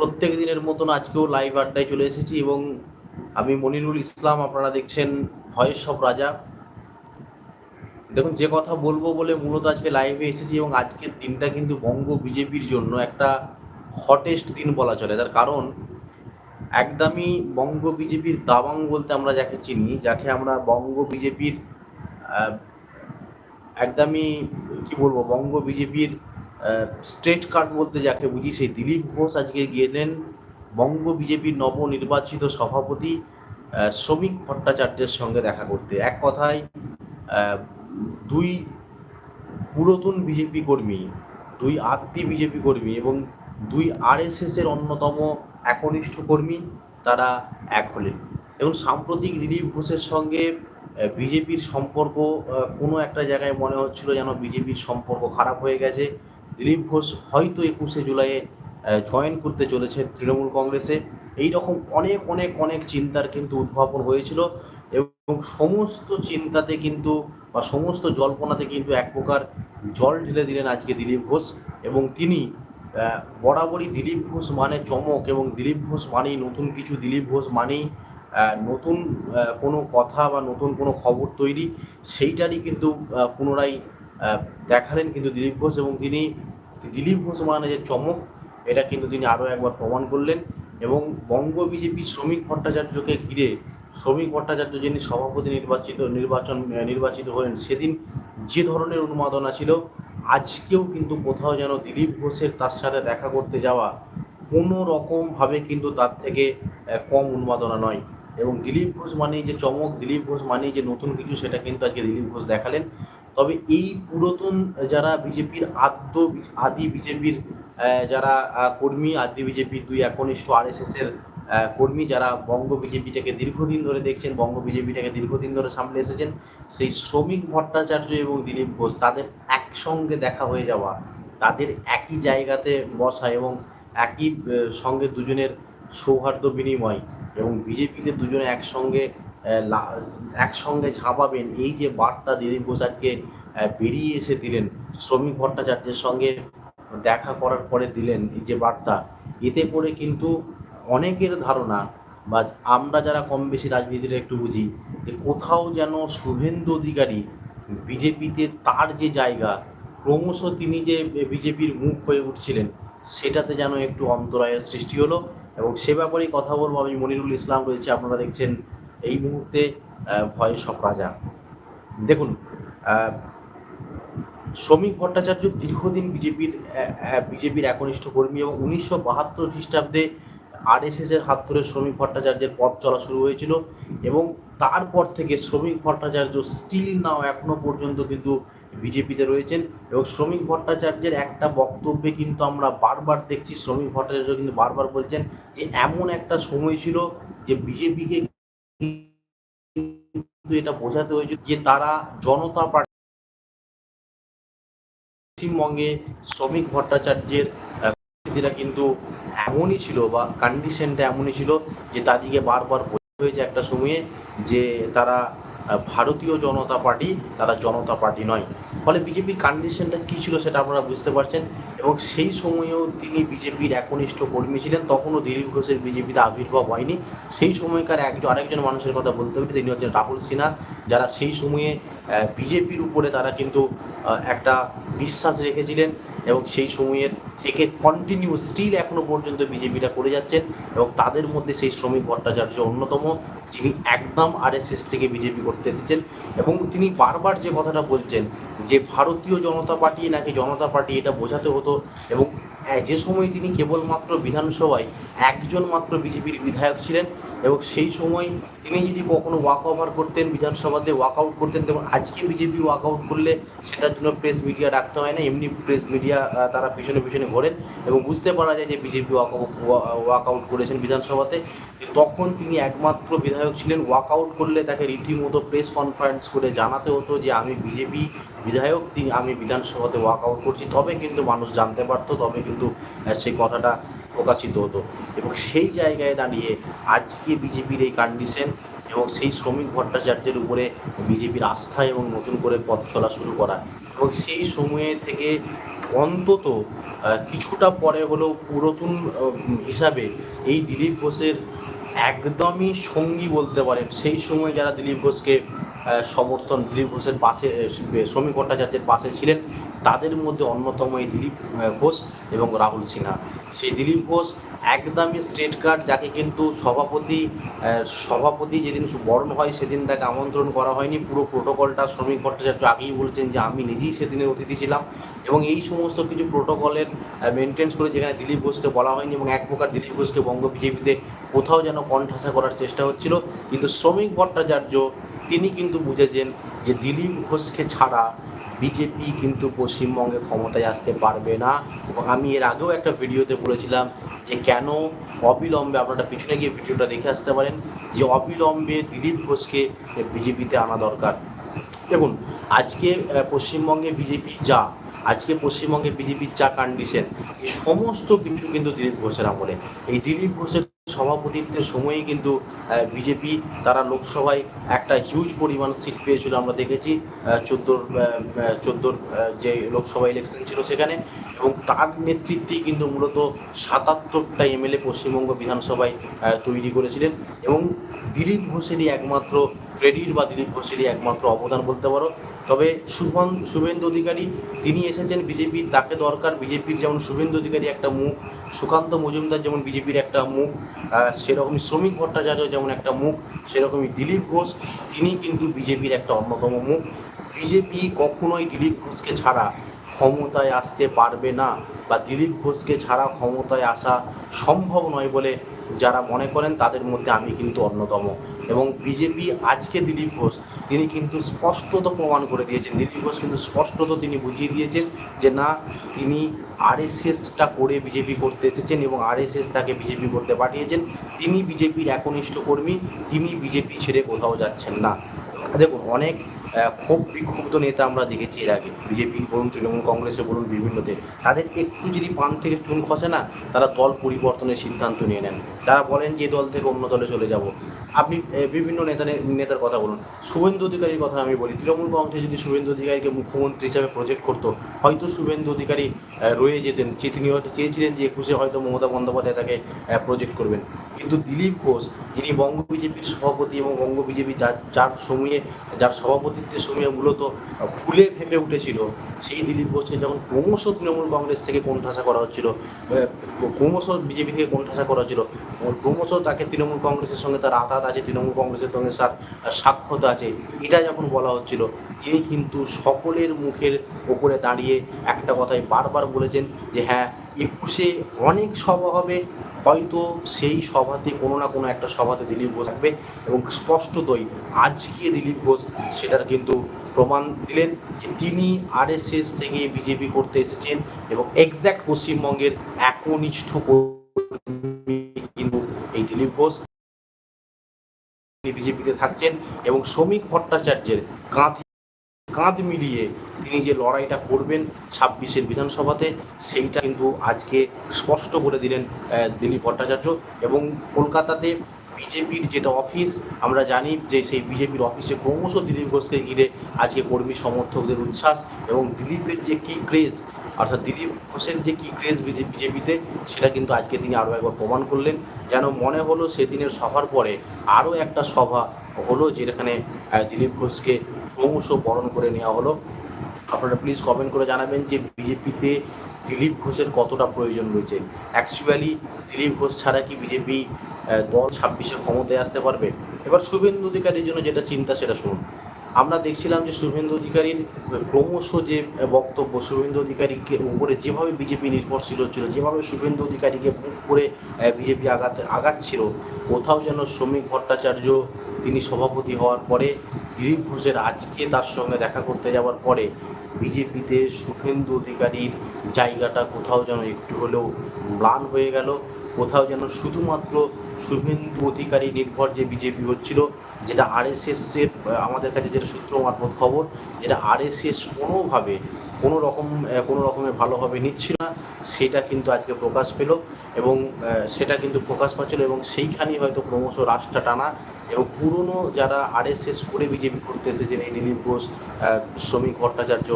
প্রত্যেক দিনের মতন আজকেও লাইভ আড্ডায় চলে এসেছি এবং আমি মনিরুল ইসলাম, আপনারা দেখছেন ভয়েস অফ রাজা দেখুন, যে কথা বলব বলে মূলত আজকে লাইভে এসেছি এবং আজকের দিনটা কিন্তু বঙ্গ বিজেপির জন্য একটা হটেস্ট দিন বলা চলে। তার কারণ, একদমই বঙ্গ বিজেপির দাবাং বলতে আমরা যাকে চিনি, যাকে আমরা বঙ্গ বিজেপির একদমই, কি বলব, বঙ্গ বিজেপির স্টেট কার্ড বলতে যাকে বুঝি, সেই দিলীপ ঘোষ আজকে গেলেন বঙ্গ বিজেপির নবনির্বাচিত সভাপতি শ্রমিক ভট্টাচার্যের সঙ্গে দেখা করতে। এক কথায় দুই পুরাতন বিজেপি কর্মী, দুই আত্মী বিজেপি কর্মী এবং দুই আরএসএস এর অন্যতম একনিষ্ঠ কর্মী তারা এক হলেন। এবং সাম্প্রতিক দিলীপ ঘোষের সঙ্গে বিজেপির সম্পর্ক কোনো একটা জায়গায় মনে হচ্ছিল যেন বিজেপির সম্পর্ক খারাপ হয়ে গেছে। দিলীপ ঘোষ হয়তো একুশে জুলাইয়ে জয়েন করতে চলেছে তৃণমূল কংগ্রেসে। এই রকম অনেক অনেক অনেক চিন্তার কিন্তু উদ্ভাবন হয়েছিল এবং সমস্ত চিন্তাতে কিন্তু বা সমস্ত জল্পনাতে কিন্তু এক প্রকার জল ঢেলে দিলেন আজকে দিলীপ ঘোষ এবং তিনি বরাবরই দিলীপ ঘোষ মানে চমক এবং দিলীপ ঘোষ মানেই নতুন কিছু। দিলীপ ঘোষ মানেই নতুন কোনো কথা বা নতুন কোনো খবর তৈরি। সেইটারই কিন্তু পুনরায় দেখালেন কিন্তু দিলীপ ঘোষ এবং তিনি দিলীপ ঘোষ মানে যে চমক, এটা কিন্তু তিনি আরও একবার প্রমাণ করলেন এবং বঙ্গ বিজেপি শ্রমিক ভট্টাচার্যকে ঘিরে, শ্রমিক ভট্টাচার্য যিনি সভাপতি নির্বাচিত, নির্বাচন নির্বাচিত হলেন, সেদিন যে ধরনের উন্মাদনা ছিল, আজকেও কিন্তু কোথাও যেন দিলীপ ঘোষের তার সাথে দেখা করতে যাওয়া কোনো রকমভাবে কিন্তু তার থেকে কম উন্মাদনা নয়। এবং দিলীপ ঘোষ মানেই যে চমক, দিলীপ ঘোষ মানেই যে নতুন কিছু, সেটা কিন্তু আজকে দিলীপ ঘোষ দেখালেন। তবে এই পুরাতন যারা বিজেপির আদ্য আদি বিজেপির যারা কর্মী, আদি বিজেপির দুই একনিষ্ঠ আরএসএস এর কর্মী যারা বঙ্গ বিজেপিটাকে দীর্ঘদিন ধরে দেখছেন, বঙ্গ বিজেপিটাকে দীর্ঘদিন ধরে সামলে এসেছেন, সেই শ্রমিক ভট্টাচার্য এবং দিলীপ ঘোষ তাদের একসঙ্গে দেখা হয়ে যাওয়া, তাদের একই জায়গাতে বসা এবং একই সঙ্গে দুজনের সৌহার্দ্য বিনিময় এবং বিজেপিতে দুজনে একসঙ্গে একসঙ্গে ঝাঁপাবেন। এই যে বার্তা দিলীপ ঘোষ আজকে বেরিয়ে এসে দিলেন, শ্রমিক ভট্টাচার্যের সঙ্গে দেখা করার পরে দিলেন এই যে বার্তা, এতে করে কিন্তু অনেকের ধারণা বা আমরা যারা কম বেশি রাজনীতিটা একটু বুঝি, যে কোথাও যেন শুভেন্দু অধিকারী বিজেপিতে তার যে জায়গা, ক্রমশ তিনি যে বিজেপির মুখ হয়ে উঠছিলেন, সেটাতে যেন একটু অন্তরায়ের সৃষ্টি হলো। এবং সে ব্যাপারেই কথা বলব, আমি মনিরুল ইসলাম রয়েছে, আপনারা দেখছেন এই মুহূর্তে ভয়েস অফ রাজা। দেখুন শ্রমিক ভট্টাচার্য দীর্ঘদিন বিজেপির বিজেপির একনিষ্ঠ কর্মী এবং উনিশশো বাহাত্তর খ্রিস্টাব্দে আরএসএস এর হাত ধরে শ্রমিক ভট্টাচার্যের পথ চলা শুরু হয়েছিল এবং তারপর থেকে শ্রমিক ভট্টাচার্য স্টিল নাও এখনও পর্যন্ত কিন্তু বিজেপিতে রয়েছেন এবং শ্রমিক ভট্টাচার্যের একটা বক্তব্যে কিন্তু আমরা বারবার দেখছি, শ্রমিক ভট্টাচার্য কিন্তু বারবার বলছেন যে, এমন একটা সময় ছিল যে বিজেপিকে কিন্তু এটা বোঝাতে হয়েছে যে তারা জনতা পার্টি পশ্চিমবঙ্গে শ্রমিক ভট্টাচার্যের পরিস্থিতিটা কিন্তু এমনই ছিল বা কন্ডিশনটা এমনই ছিল যে তাদেরকে বারবার হয়েছে একটা সময়ে যে তারা ভারতীয় জনতা পার্টি, তারা জনতা পার্টি নয়। ফলে বিজেপির কন্ডিশনটা কী ছিল সেটা আপনারা বুঝতে পারছেন এবং সেই সময়েও তিনি বিজেপির একনিষ্ঠ কর্মী ছিলেন। তখনও দিলীপ ঘোষের বিজেপিতে আবির্ভাব হয়নি। সেই সময়কার একজন আরেকজন মানুষের কথা বলতে হবে, তিনি হচ্ছেন রাহুল সিনহা, যারা সেই সময়ে বিজেপির উপরে তারা কিন্তু একটা বিশ্বাস রেখেছিলেন এবং সেই সময়ের থেকে কন্টিনিউ স্টিল এখনও পর্যন্ত বিজেপিটা করে যাচ্ছেন এবং তাদের মধ্যে সেই শ্রমিক ভট্টাচার্য অন্যতম। যিনি একদম আরএসএস থেকে বিজেপি করতে এসেছেন এবং তিনি বারবার যে কথাটা বলছেন যে ভারতীয় জনতা পার্টি নাকি জনতা পার্টি এটা বোঝাতে হতো এবং আহ, যে সময় তিনি কেবলমাত্র বিধানসভায় একজন মাত্র বিজেপির বিধায়ক ছিলেন এবং সেই সময় তিনি যদি কখনো ওয়াক ওভার করতেন বিধানসভাতে ওয়াক আউট করতেন এবং আজকে বিজেপি ওয়াক আউট করলে সেটার জন্য প্রেস মিডিয়া ডাকতে হয় না, এমনি প্রেস মিডিয়া তারা পিছনে পিছনে ঘোরেন এবং বুঝতে পারা যায় যে বিজেপি ওয়াক ওয়াক আউট করেছেন বিধানসভাতে। তখন তিনি একমাত্র বিধায়ক ছিলেন ওয়াক আউট করলে তাকে রীতিমতো প্রেস কনফারেন্স করে জানাতে হতো যে, আমি বিজেপি বিধায়ক তিনি আমি বিধানসভাতে ওয়াক আউট করছি। তবে কিন্তু মানুষ জানতে পারতো, তবে কিন্তু সেই কথাটা প্রকাশিত হতো। এবং সেই জায়গায় দাঁড়িয়ে আজকে বিজেপির এই কন্ডিশন এবং সেই শ্রমিক ভট্টাচার্যের উপরে বিজেপির আস্থা এবং নতুন করে পথ চলা শুরু করা। এবং সেই সময়ে থেকে অন্তত কিছুটা পরে হলেও পুরাতন হিসাবে এই দিলীপ ঘোষের একদমই সঙ্গী বলতে পারেন, সেই সময় যারা দিলীপ ঘোষকে সমর্থন, দিলীপ ঘোষের পাশে শ্রমিক ভট্টাচার্যের পাশে ছিলেন তাদের মধ্যে অন্যতম এই দিলীপ ঘোষ এবং রাহুল সিনহা। সেই দিলীপ ঘোষ একদমই স্ট্রেট কার্ড যাকে কিন্তু সভাপতি সভাপতি যেদিন বরণ হয় সেদিন তাকে আমন্ত্রণ করা হয়নি। পুরো প্রোটোকলটা শ্রমিক ভট্টাচার্য আগেই বলেছেন যে আমি নিজেই সেদিনের অতিথি ছিলাম এবং এই সমস্ত কিছু প্রোটোকলের মেনটেন্স করে যেখানে দিলীপ ঘোষকে বলা হয়নি এবং এক প্রকার দিলীপ ঘোষকে বঙ্গ বিজেপিতে কোথাও যেন কণ্ঠাসা করার চেষ্টা হচ্ছিল। কিন্তু শ্রমিক ভট্টাচার্য, তিনি কিন্তু বুঝেছেন যে দিলীপ ঘোষকে ছাড়া বিজেপি কিন্তু পশ্চিমবঙ্গে ক্ষমতায় আসতে পারবে না। এবং আমি এর আগেও একটা ভিডিওতে বলেছিলাম যে কেন অবিলম্বে, আপনারা পিছনে গিয়ে ভিডিওটা দেখে আসতে পারেন, যে অবিলম্বে দিলীপ ঘোষকে বিজেপিতে আনা দরকার। দেখুন, আজকে পশ্চিমবঙ্গে বিজেপি যা, আজকে পশ্চিমবঙ্গে বিজেপির যা কন্ডিশন এই সমস্ত কিছু কিন্তু দিলীপ ঘোষের আমলে। এই দিলীপ ঘোষের সভাপতিত্বের সময়েই কিন্তু বিজেপি তারা লোকসভায় একটা হিউজ পরিমাণ সিট পেয়েছিল আমরা দেখেছি চোদ্দোর চোদ্দোর যে লোকসভা ইলেকশন ছিল সেখানে। এবং তার নেতৃত্বেই কিন্তু মূলত সাতাত্তরটা এমএলএ পশ্চিমবঙ্গ বিধানসভায় তৈরি করেছিলেন। এবং দিলীপ ঘোষেরই একমাত্র ক্রেডিট বা দিলীপ ঘোষেরই একমাত্র অবদান বলতে পারো। তবে শুভন, শুভেন্দু অধিকারী, তিনি এসেছেন বিজেপির, তাকে দরকার বিজেপির যেমন শুভেন্দু অধিকারী একটা মুখ সুকান্ত মজুমদার যেমন বিজেপির একটা মুখ সেরকমই শ্রমিক ভট্টাচার্য যেমন একটা মুখ, সেরকমই দিলীপ ঘোষ, তিনি কিন্তু বিজেপির একটা অন্যতম মুখ। বিজেপি কখনোই দিলীপ ঘোষকে ছাড়া ক্ষমতায় আসতে পারবে না বা দিলীপ ঘোষকে ছাড়া ক্ষমতায় আসা সম্ভব নয় বলে যারা মনে করেন, তাদের মধ্যে আমি কিন্তু অন্যতম। এবং বিজেপি আজকে দিলীপ ঘোষ তিনি কিন্তু স্পষ্টত প্রমাণ করে দিয়েছেন। দিলীপ ঘোষ কিন্তু স্পষ্টত তিনি বুঝিয়ে দিয়েছেন যে না, তিনি আরএসএসটা করে বিজেপি করতে এসেছেন এবং আরএসএস তাকে বিজেপি করতে পাঠিয়েছেন। তিনি বিজেপির একনিষ্ঠ কর্মী, তিনি বিজেপি ছেড়ে কোথাও যাচ্ছেন না। দেখুন, অনেক ক্ষোভ বিক্ষুব্ধ নেতা আমরা দেখেছি এর আগে। বিজেপি বলুন, তৃণমূল কংগ্রেসে বলুন বিভিন্নতে তাদের একটু যদি পান থেকে চুন খসে না, তারা দল পরিবর্তনের সিদ্ধান্ত নিয়ে নেন। তারা বলেন যে দল থেকে অন্য দলে চলে যাব। আপনি বিভিন্ন নেতা নেতার কথা বলুন। শুভেন্দু অধিকারীর কথা আমি বলি। তৃণমূল কংগ্রেস যদি শুভেন্দু অধিকারীকে মুখ্যমন্ত্রী হিসাবে প্রজেক্ট করতো, হয়তো শুভেন্দু অধিকারী রয়ে যেতেন। তিনি হয়তো চেয়েছিলেন যে একুশে হয়তো মমতা বন্দ্যোপাধ্যায় তাকে প্রজেক্ট করবেন। কিন্তু দিলীপ ঘোষ, যিনি বঙ্গ বিজেপির সভাপতি এবং বঙ্গ বিজেপি যার যার সময়ে, যার সভাপতিত্বের সময়ে মূলত ফুলে ফেপে উঠেছিল, সেই দিলীপ ঘোষকে যখন ক্রমশ তৃণমূল কংগ্রেস থেকে কোণঠাসা করা হচ্ছিল ক্রমশ বিজেপি থেকে কোণঠাসা করা হচ্ছিল ক্রমশ তাকে তৃণমূল কংগ্রেসের সঙ্গে তার আঘাত আছে, তৃণমূল কংগ্রেসের সঙ্গে তার সাক্ষতা আছে। এটা যখন বলা হচ্ছিল তিনি কিন্তু সকলের মুখের ওপরে দাঁড়িয়ে একটা কথাই বারবার বলেছেন যে হ্যাঁ একুশে অনেক সভা হবে, হয়তো সেই সভাতে কোনো না কোনো একটা সভাতে দিলীপ ঘোষ থাকবে এবং স্পষ্টতই আজকে দিলীপ ঘোষ সেটার কিন্তু প্রমাণ দিলেন যে তিনি আরএসএস থেকে বিজেপি করতে এসেছেন এবং এক্স্যাক্ট পশ্চিমবঙ্গের একনিষ্ঠ এই দিলীপ ঘোষ তিনি বিজেপিতে থাকছেন এবং শ্রমিক ভট্টাচার্যের কাঁধে কাঁধ মিলিয়ে তিনি যে লড়াইটা করবেন ছাব্বিশের বিধানসভাতে, সেইটা কিন্তু আজকে স্পষ্ট করে দিলেন দিলীপ ভট্টাচার্য এবং কলকাতাতে বিজেপির যেটা অফিস, আমরা জানি যে সেই বিজেপির অফিসে ক্রমশ দিলীপ ঘোষকে ঘিরে আজকে কর্মী সমর্থকদের উচ্ছ্বাস এবং দিলীপের যে কি ক্রেজ অর্থাৎ দিলীপ ঘোষের যে কী ক্রেজ বিজেপিতে, সেটা কিন্তু আজকে তিনি আরও একবার প্রমাণ করলেন। যেন মনে হলো সেদিনের সভার পরে আরও একটা সভা হলো, যেখানে দিলীপ ঘোষকে ক্রমশ বরণ করে নেওয়া হলো। আপনারা প্লিজ কমেন্ট করে জানাবেন যে বিজেপিতে দিলীপ ঘোষের কতটা প্রয়োজন রয়েছে। অ্যাকচুয়ালি দিলীপ ঘোষ ছাড়া কি বিজেপি দল ছাব্বিশে ক্ষমতায় আসতে পারবে? এবার শুভেন্দু অধিকারীর জন্য যেটা চিন্তা, সেটা শুনুন। আমরা দেখছিলাম যে শুভেন্দু অধিকারীর ক্রমশ যে বক্তব্য শুভেন্দু অধিকারীকে উপরে যেভাবে বিজেপি নির্ভরশীল হচ্ছিল যেভাবে শুভেন্দু অধিকারীকে করে বিজেপি আগাতে আগাচ্ছিল কোথাও যেন শ্রমিক ভট্টাচার্য তিনি সভাপতি হওয়ার পরে দিলীপ ঘোষের আজকে তার সঙ্গে দেখা করতে যাওয়ার পরে বিজেপিতে শুভেন্দু অধিকারীর জায়গাটা কোথাও যেন একটু হলেও ম্লান হয়ে গেল। কোথাও যেন শুধুমাত্র শুভেন্দু অধিকারী নির্ভর যে বিজেপি হচ্ছিল যেটা আরএসএস এর আহ, আমাদের কাছে যেটা সূত্র মারফত খবর, যেটা আরএসএস কোনোভাবে কোনো রকম কোনো রকমের ভালোভাবে নিচ্ছিল না, সেটা কিন্তু আজকে প্রকাশ পেল এবং সেটা কিন্তু প্রকাশ পাচ্ছিল এবং সেইখানেই হয়তো ক্রমশ রাশটা টানা এবং পুরনো যারা আরএসএস করে বিজেপি করতে এসেছেন, এই দিলীপ ঘোষ শ্রমিক ভট্টাচার্য,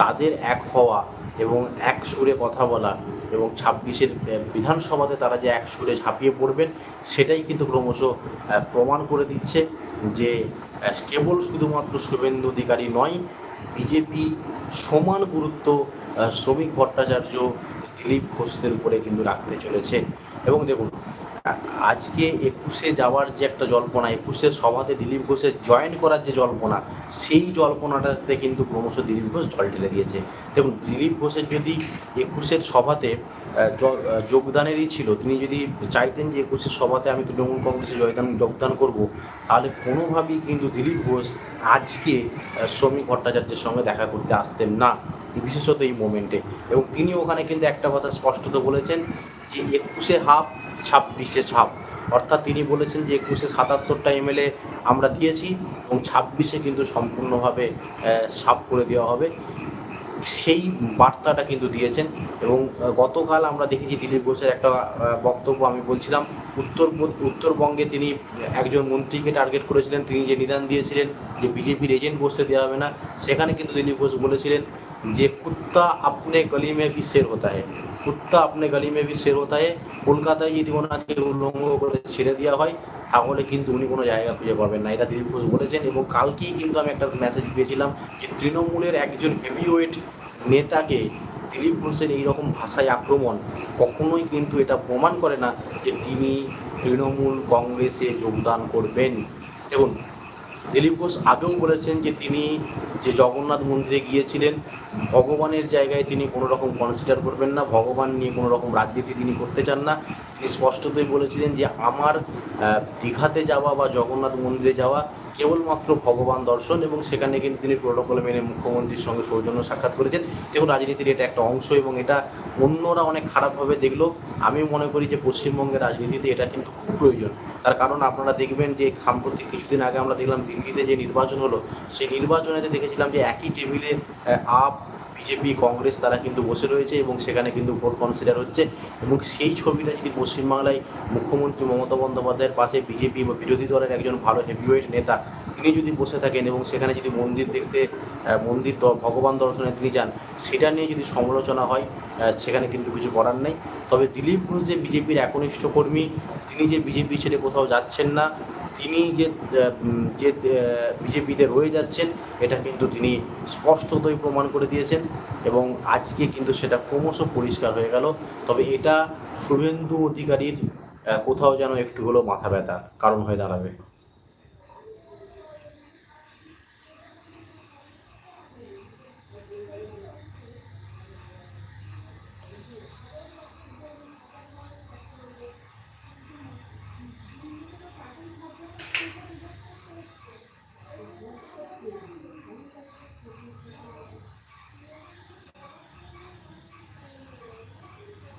তাদের এক হওয়া এবং এক সুরে কথা বলা এবং ছাব্বিশের বিধানসভাতে তারা যে এক সুরে ঝাঁপিয়ে পড়বেন, সেটাই কিন্তু ক্রমশ প্রমাণ করে দিচ্ছে যে কেবল শুধুমাত্র শুভেন্দু অধিকারী নয়, বিজেপি সমান গুরুত্ব শ্রমিক ভট্টাচার্য, দিলীপ ঘোষদের উপরে কিন্তু রাখতে চলেছে। এবং দেখুন আজকে একুশে যাওয়ার যে একটা জল্পনা একুশের সভাতে দিলীপ ঘোষের জয়েন করার যে জল্পনা, সেই জল্পনাটাতে কিন্তু ক্রমশ দিলীপ ঘোষ জল ঢেলে দিয়েছে। দেখুন, দিলীপ ঘোষের যদি একুশের সভাতে যোগদানেরই ছিল, তিনি যদি চাইতেন যে একুশের সভাতে আমি তৃণমূল কংগ্রেসে জয়দান যোগদান করব, তাহলে কোনোভাবেই কিন্তু দিলীপ ঘোষ আজকে শ্রমিক ভট্টাচার্যের সঙ্গে দেখা করতে আসতেন না, বিশেষত এই মোমেন্টে এবং তিনি ওখানে কিন্তু একটা কথা স্পষ্টত বলেছেন যে, একুশে হাফ ছাব্বিশে ছাপ। অর্থাৎ তিনি বলেছেন যে একুশে সাতাত্তরটা এমএলএ আমরা দিয়েছি এবং ছাব্বিশে কিন্তু সম্পূর্ণভাবে সাফ করে দেওয়া হবে। সেই বার্তাটা কিন্তু দিয়েছেন এবং গতকাল আমরা দেখেছি দিলীপ ঘোষের একটা বক্তব্য আমি বলছিলাম। উত্তর, উত্তরবঙ্গে তিনি একজন মন্ত্রীকে টার্গেট করেছিলেন। তিনি যে নিদান দিয়েছিলেন যে বিজেপির এজেন্ট বসতে দেওয়া হবে না, সেখানে কিন্তু দিলীপ ঘোষ বলেছিলেন যে, কুত্তা আপনে গলি মে ভি হতা কুত্তা আপনি গলি মে ভি শের হতা है কলকাতায় যদি ওনাকে উল্লঙ্ঘ করে ছেড়ে দেওয়া হয়, তাহলে কিন্তু উনি কোনো জায়গা খুঁজে পাবেন না। এটা দিলীপ ঘোষ বলেছেন এবং কালকেই কিন্তু আমি একটা মেসেজ পেয়েছিলাম যে তৃণমূলের একজন হেভিওয়েট নেতাকে দিলীপ ঘোষের এইরকম ভাষায় আক্রমণ কখনোই কিন্তু এটা প্রমাণ করে না যে তিনি তৃণমূল কংগ্রেসে যোগদান করবেন। দেখুন দিলীপ ঘোষ আগেও বলেছেন যে তিনি যে জগন্নাথ মন্দিরে গিয়েছিলেন, ভগবানের জায়গায় তিনি কোনো রকম কনসিডার করবেন না, ভগবান নিয়ে কোনো রকম রাজনীতি তিনি করতে চান না। তিনি স্পষ্টতই বলেছিলেন যে আমার দীঘাতে যাওয়া বা জগন্নাথ মন্দিরে যাওয়া কেবলমাত্র ভগবান দর্শন এবং সেখানে কিন্তু তিনি প্রোটোকল মেনে মুখ্যমন্ত্রীর সঙ্গে সৌজন্য সাক্ষাৎ করেছেন। দেখুন, রাজনীতির এটা একটা অংশ এবং এটা অন্যরা অনেক খারাপভাবে দেখল আমি মনে করি যে পশ্চিমবঙ্গের রাজনীতিতে এটা কিন্তু খুব প্রয়োজন। তার কারণ আপনারা দেখবেন যে সাম্প্রতিক কিছুদিন আগে আমরা দেখলাম দিল্লিতে যে নির্বাচন হলো, সেই নির্বাচনেতে দেখেছিলাম যে একই টেবিলে আপ বিজেপি, কংগ্রেস তারা কিন্তু বসে রয়েছে এবং সেখানে কিন্তু ভোট কনসিডার হচ্ছে এবং সেই ছবিটা যদি পশ্চিমবাংলায় মুখ্যমন্ত্রী মমতা বন্দ্যোপাধ্যায়ের পাশে বিজেপি বা বিরোধী দলের একজন ভালো হেভিওয়েট নেতা তিনি যদি বসে থাকেন এবং সেখানে যদি মন্দির দেখতে মন্দির ভগবান দর্শনে তিনি যান, সেটা নিয়ে যদি সমালোচনা হয় সেখানে কিন্তু কিছু করার নেই। তবে দিলীপ ঘোষ যে বিজেপির একনিষ্ঠ কর্মী, তিনি যে বিজেপি ছেড়ে কোথাও যাচ্ছেন না তিনি যে যে বিজেপিতে রয়ে যাচ্ছেন, এটা কিন্তু তিনি স্পষ্টতই প্রমাণ করে দিয়েছেন এবং আজকে কিন্তু সেটা ক্রমশ পরিষ্কার হয়ে গেল। তবে এটা শুভেন্দু অধিকারীর কোথাও যেন একটু হলো মাথা ব্যথা, কারণ হয়ে দাঁড়াবে।